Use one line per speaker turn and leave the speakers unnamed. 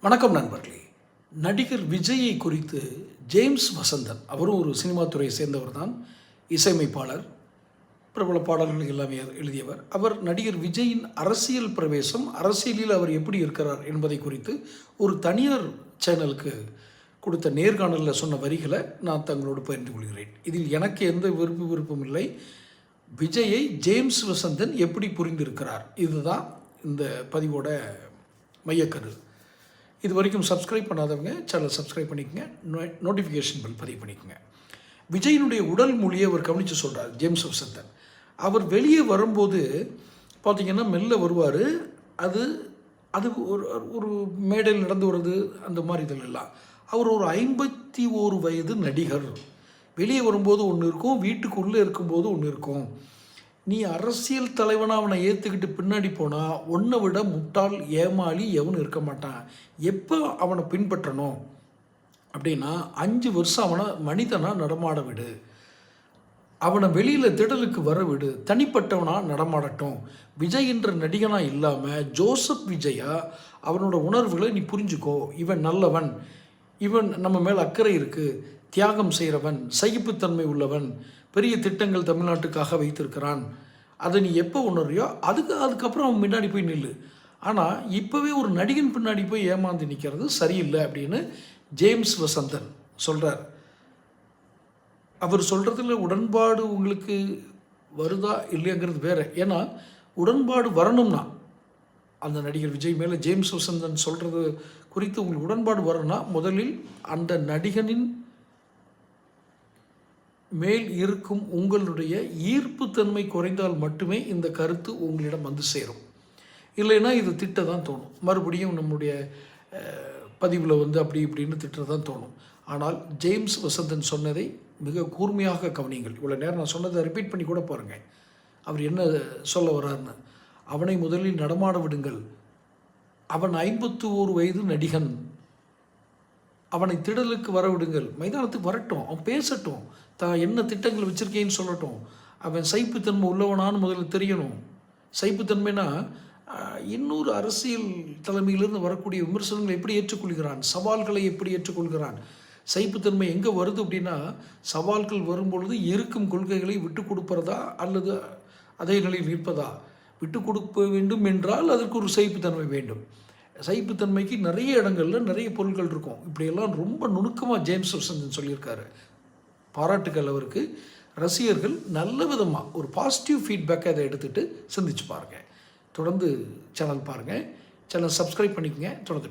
வணக்கம் நண்பர்களே. நடிகர் விஜயை குறித்து ஜேம்ஸ் வசந்தன் அவரும் ஒரு சினிமா துறையை சேர்ந்தவர் தான் இசையமைப்பாளர் பிரபல பாடல்கள் எல்லாமே எழுதியவர். அவர் நடிகர் விஜயின் அரசியல் பிரவேசம் அரசியலில் அவர் எப்படி இருக்கிறார் என்பதை குறித்து ஒரு தனியார் சேனலுக்கு கொடுத்த நேர்காணலில் சொன்ன வரிகளை நான் தங்களோடு பகிர்ந்து கொள்கிறேன். இதில் எனக்கு எந்த விருப்பு விருப்பம் இல்லை. விஜயை ஜேம்ஸ் வசந்தன் எப்படி புரிந்திருக்கிறார்? இதுதான் இந்த பதிவோட மையக்கரு இது வரைக்கும் சப்ஸ்கிரைப் பண்ணாதவங்க சேனலை சப்ஸ்கிரைப் பண்ணிக்கங்க. நோட்டிஃபிகேஷன் பில் பதிவு பண்ணிக்கோங்க. விஜயினுடைய உடல் மொழியை அவர் கவனித்து சொல்கிறார் ஜேம்ஸ் சந்தன் அவர் வெளியே வரும்போது பார்த்தீங்கன்னா மெல்ல வருவார். அது அது ஒரு ஒரு மேடையில் நடந்து வர்றது அந்த மாதிரி இதில் எல்லாம். அவர் ஒரு ஐம்பத்தி ஓரு வயது நடிகர். வெளியே வரும்போது ஒன்று இருக்கும் வீட்டுக்குள்ளே இருக்கும்போது ஒன்று இருக்கும். நீ அரசியல் தலைவனாக அவனை ஏற்றுக்கிட்டு பின்னாடி போனால் ஒன்றை விட முட்டாள் ஏமாளி எவனும் இருக்க மாட்டான். எப்போ அவனை பின்பற்றணும்? அப்படின்னா அஞ்சு வருஷம் அவனை மனிதனாக நடமாட விடு. அவனை வெளியில் திடலுக்கு வர விடு. தனிப்பட்டவனாக நடமாடட்டும். விஜய் என்ற நடிகனாக இல்லாமல் ஜோசப் விஜயா அவனோட உணர்வுகளை நீ புரிஞ்சுக்கோ. இவன் நல்லவன். இவன் நம்ம மேல் அக்கறை இருக்குது தியாகம் செய்கிறவன் சகிப்புத்தன்மை உள்ளவன் பெரிய திட்டங்கள் தமிழ்நாட்டுக்காக வைத்திருக்கிறான். அதை நீ எப்போ உணர்றியோ அதுக்கு அதுக்கப்புறம் அவன் முன்னாடி போய் நில்லு. ஆனால் இப்போவே ஒரு நடிகன் பின்னாடி போய் ஏமாந்து நிற்கிறது சரியில்லை அப்படின்னு ஜேம்ஸ் வசந்தன் சொல்கிறார் அவர் சொல்கிறதுல உடன்பாடு உங்களுக்கு வருதா இல்லையாங்கிறது வேறு. ஏன்னா உடன்பாடு வரணும்னா அந்த நடிகர் விஜய் மேலே ஜேம்ஸ் வசந்தன் சொல்கிறது குறித்து உங்களுக்கு உடன்பாடு வரணும்னா முதலில் அந்த நடிகனின் மேல் இருக்கும் உங்களுடைய ஈர்ப்புத்தன்மை குறைந்தால் மட்டுமே இந்த கருத்து உங்களிடம் வந்து சேரும். இல்லைன்னா இது திட்ட தான் தோணும். மறுபடியும் நம்முடைய பதிவில் வந்து அப்படி இப்படின்னு திட்ட தான் தோணும். ஆனால் ஜேம்ஸ் வசந்தன் சொன்னதை மிக கூர்மையாக கவனியுங்கள். இவ்வளோ நேரம் நான் சொன்னதை ரிப்பீட் பண்ணி கூட பாருங்கள் அவர் என்ன சொல்ல வர்றாருன்னு. அவனை முதலில் நடமாட விடுங்கள். அவன் ஐம்பத்து ஓரு வயது நடிகன். அவனை திடலுக்கு வர விடுங்கள் மைதானத்துக்கு வரட்டும். அவன் பேசட்டும். தான் என்ன திட்டங்கள் வச்சுருக்கேன்னு சொல்லட்டும். அவன் சைப்புத்தன்மை உள்ளவனான்னு முதல்ல தெரியணும். சைப்புத்தன்மைனா இன்னொரு அரசியல் தலைமையிலிருந்து வரக்கூடிய விமர்சனங்களை எப்படி ஏற்றுக்கொள்கிறான்? சவால்களை எப்படி ஏற்றுக்கொள்கிறான்? சைப்புத்தன்மை எங்கே வருது அப்படின்னா சவால்கள் வரும்பொழுது இருக்கும் கொள்கைகளை விட்டு கொடுப்பதா அல்லது அதே நிலையில் நிற்பதா? விட்டு கொடுக்க வேண்டும் என்றால் அதற்கு ஒரு சைப்புத்தன்மை வேண்டும். சைப்புத்தன்மைக்கு நிறைய இடங்களில் நிறைய பொருட்கள் இருக்கும். இப்படியெல்லாம் ரொம்ப நுணுக்கமாக ஜேம்ஸ் வசந்தன் சொல்லியிருக்காரு. பாராட்டுக்கள் அவருக்கு. ரசிகர்கள் நல்ல விதமாக ஒரு பாசிட்டிவ் ஃபீட்பேக்கை அதை எடுத்துகிட்டு சிந்திச்சு பாருங்கள் தொடர்ந்து சேனல் பாருங்கள் சேனல் சப்ஸ்கிரைப் பண்ணிக்கங்க. தொடர்ந்து